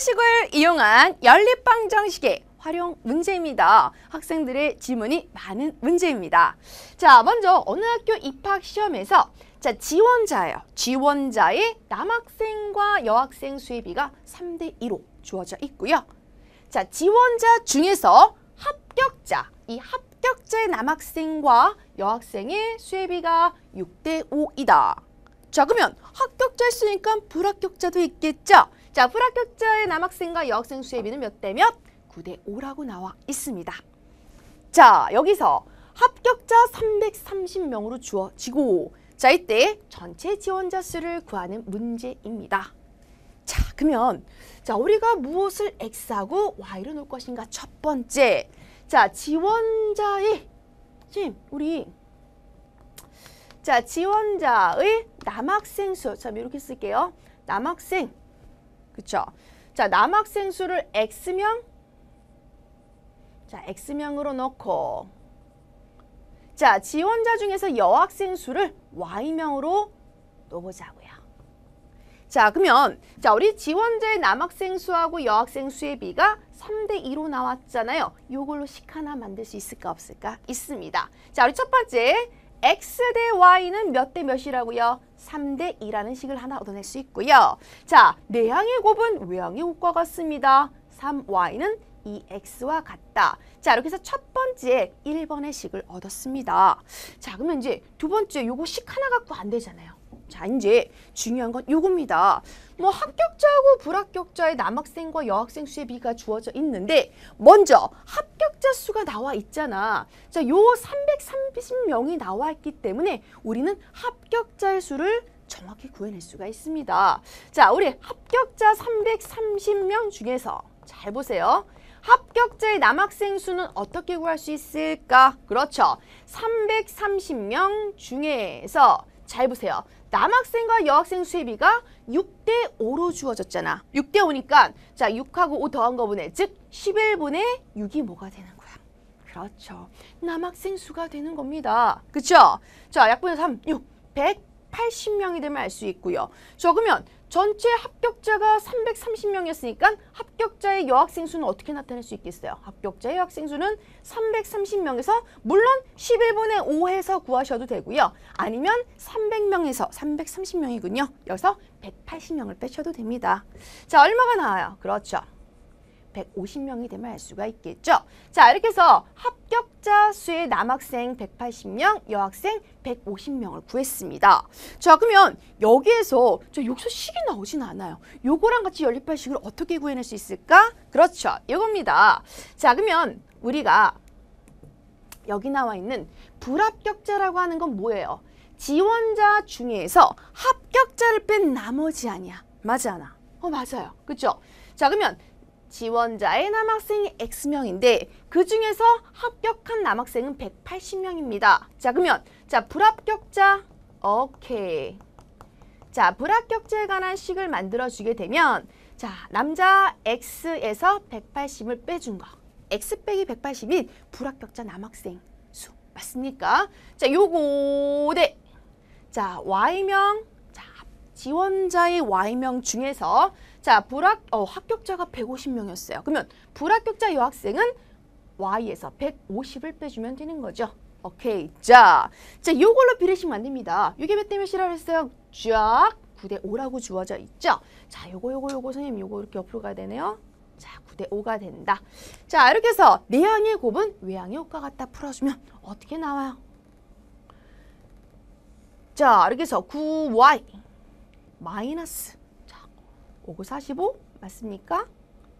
연립배식을 이용한 연립방 정식의 활용 문제입니다. 학생들의 질문이 많은 문제입니다. 자, 먼저 어느 학교 입학 시험에서 자, 지원자예요. 지원자의 남학생과 여학생 수혜비가 3대 2로 주어져 있고요. 자, 지원자 중에서 합격자, 이 합격자의 남학생과 여학생의 수혜비가 6대 5이다. 자, 그러면 합격자였으니까 불합격자도 있겠죠? 자, 불합격자의 남학생과 여학생 수혜비는 몇 대 몇? 9대 5라고 나와 있습니다. 자, 여기서 합격자 330명으로 주어지고 자, 이때 전체 지원자 수를 구하는 문제입니다. 자, 그러면 자, 우리가 무엇을 x하고 y로 놓을 것인가? 첫 번째. 자, 지원자의 지금 우리 자, 지원자의 남학생 수. 자, 이렇게 쓸게요. 남학생. 그쵸? 자, 남학생 수를 x명 자, x명으로 넣고 자, 지원자 중에서 여학생 수를 y명으로 넣어보자고요. 자, 그러면 자, 우리 지원자의 남학생 수하고 여학생 수의 비가 3대 2로 나왔잖아요. 이걸로 식 하나 만들 수 있을까 없을까? 있습니다. 자, 우리 첫 번째 x 대 y는 몇 대 몇이라고요? 3대 2라는 식을 하나 얻어낼 수 있고요. 자, 내항의 곱은 외항의 곱과 같습니다. 3y는 2x와 같다. 자, 이렇게 해서 첫 번째 1번의 식을 얻었습니다. 자, 그러면 이제 두 번째 요거 식 하나 갖고 안 되잖아요. 자, 이제 중요한 건 요겁니다. 뭐 합격자하고 불합격자의 남학생과 여학생 수의 비가 주어져 있는데 먼저 합격자 수가 나와 있잖아. 자, 요 330명이 나와 있기 때문에 우리는 합격자의 수를 정확히 구해낼 수가 있습니다. 자, 우리 합격자 330명 중에서 잘 보세요. 합격자의 남학생 수는 어떻게 구할 수 있을까? 그렇죠. 330명 중에서 잘 보세요. 남학생과 여학생 수혜비가 6대 5로 주어졌잖아. 6대 5니까 자 6하고 5 더한 거분의 즉 11분의 6이 뭐가 되는 거야? 그렇죠. 남학생 수가 되는 겁니다. 그렇죠? 자 약분의 3, 6, 180명이 되면 알 수 있고요. 자 그러면 전체 합격자가 330명이었으니까 합격자의 여학생 수는 어떻게 나타낼 수 있겠어요? 합격자의 여학생 수는 330명에서 물론 11분의 5 해서 구하셔도 되고요. 아니면 300명에서 330명이군요. 여기서 180명을 빼셔도 됩니다. 자, 얼마가 나와요? 그렇죠. 150명이 되면 알 수가 있겠죠. 자, 이렇게 해서 합격자 수의 남학생 180명, 여학생 150명을 구했습니다. 자, 그러면 여기에서 저 여기서 식이 나오진 않아요. 요거랑 같이 연립할 식을 어떻게 구해낼 수 있을까? 그렇죠. 이겁니다. 자, 그러면 우리가 여기 나와 있는 불합격자라고 하는 건 뭐예요? 지원자 중에서 합격자를 뺀 나머지 아니야. 맞지 않아? 어, 맞아요. 그렇죠? 자, 그러면 지원자의 남학생이 X명인데 그 중에서 합격한 남학생은 180명입니다. 자 그러면 자 불합격자 오케이. 자 불합격자에 관한 식을 만들어주게 되면 자 남자 X에서 180을 빼준 거. X 빼기 180인 불합격자 남학생 수 맞습니까? 자 요거 네. 자 Y명 자 지원자의 Y명 중에서 자, 불합 어, 합격자가 150명이었어요. 그러면 불합격자 여학생은 Y에서 150을 빼주면 되는 거죠. 오케이. 자, 자, 요걸로 비례식 만듭니다. 이게 몇 대 몇이라고 했어요? 쫙 9대 5라고 주어져 있죠. 자, 요거 요거 요거 선생님 요거 이렇게 옆으로 가야 되네요. 자, 9대 5가 된다. 자, 이렇게 해서 내항의 곱은 외항의 곱과 같다 풀어주면 어떻게 나와요? 자, 이렇게 해서 9y 마이너스 5구 45 맞습니까?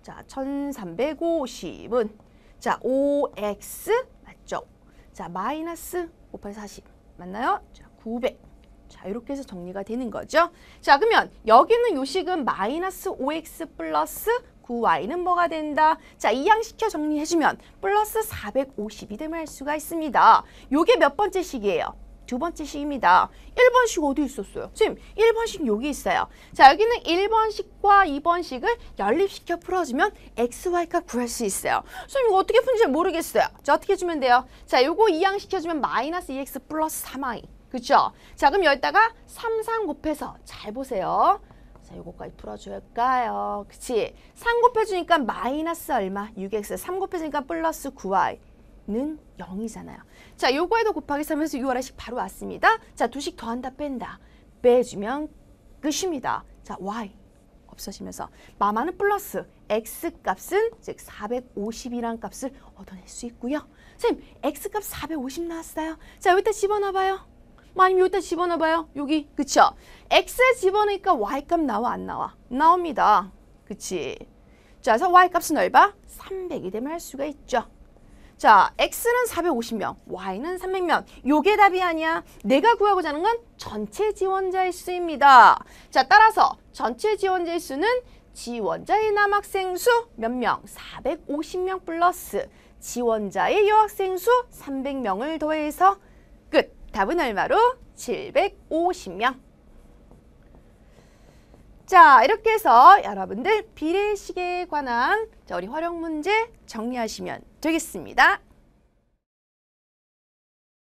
자, 1350은 자, 5x 맞죠? 자, 마이너스 58 40 맞나요? 자, 900. 자, 이렇게 해서 정리가 되는 거죠. 자, 그러면 여기는 요식은 마이너스 5x 플러스 9y는 뭐가 된다? 자, 이항시켜 정리해주면 플러스 450이 되면 할 수가 있습니다. 요게 몇 번째 식이에요? 두 번째 식입니다. 1번식 어디 있었어요? 지금 1번식 여기 있어요. 자, 여기는 1번식과 2번식을 연립시켜 풀어주면 XY가 구할 수 있어요. 선생님 이거 어떻게 푸는지 모르겠어요. 자, 어떻게 해주면 돼요? 자, 요거 이항시켜주면 마이너스 2X 플러스 3Y. 그쵸? 자, 그럼 여기다가 3, 3 곱해서 잘 보세요. 자, 요거까지 풀어줄까요? 그치? 3 곱해주니까 마이너스 얼마? 6x. 3 곱해주니까 플러스 9y 는 0이잖아요. 자, 요거에도 곱하기 3에서 6월의식 바로 왔습니다. 자, 두식 더한다 뺀다. 빼주면 끝입니다. 자, y 없어지면서 마마는 플러스 x 값은 즉 450이라는 값을 얻어낼 수 있고요. 선생님, x 값 450 나왔어요. 자, 여기다 집어넣어봐요. 뭐 아니면 여기다 집어넣어봐요. 여기, 그쵸? x에 집어넣으니까 y 값 나와 안 나와? 나옵니다. 그치? 자, 그래서 y 값은 얼마? 300이 되면 할 수가 있죠. 자, x는 450명, y는 300명. 요게 답이 아니야. 내가 구하고자 하는 건 전체 지원자의 수입니다. 자, 따라서 전체 지원자의 수는 지원자의 남학생 수 몇 명? 450명 플러스 지원자의 여학생 수 300명을 더해서 끝. 답은 얼마로? 750명. 자, 이렇게 해서 여러분들 비례식에 관한 자, 우리 활용 문제 정리하시면 되겠습니다.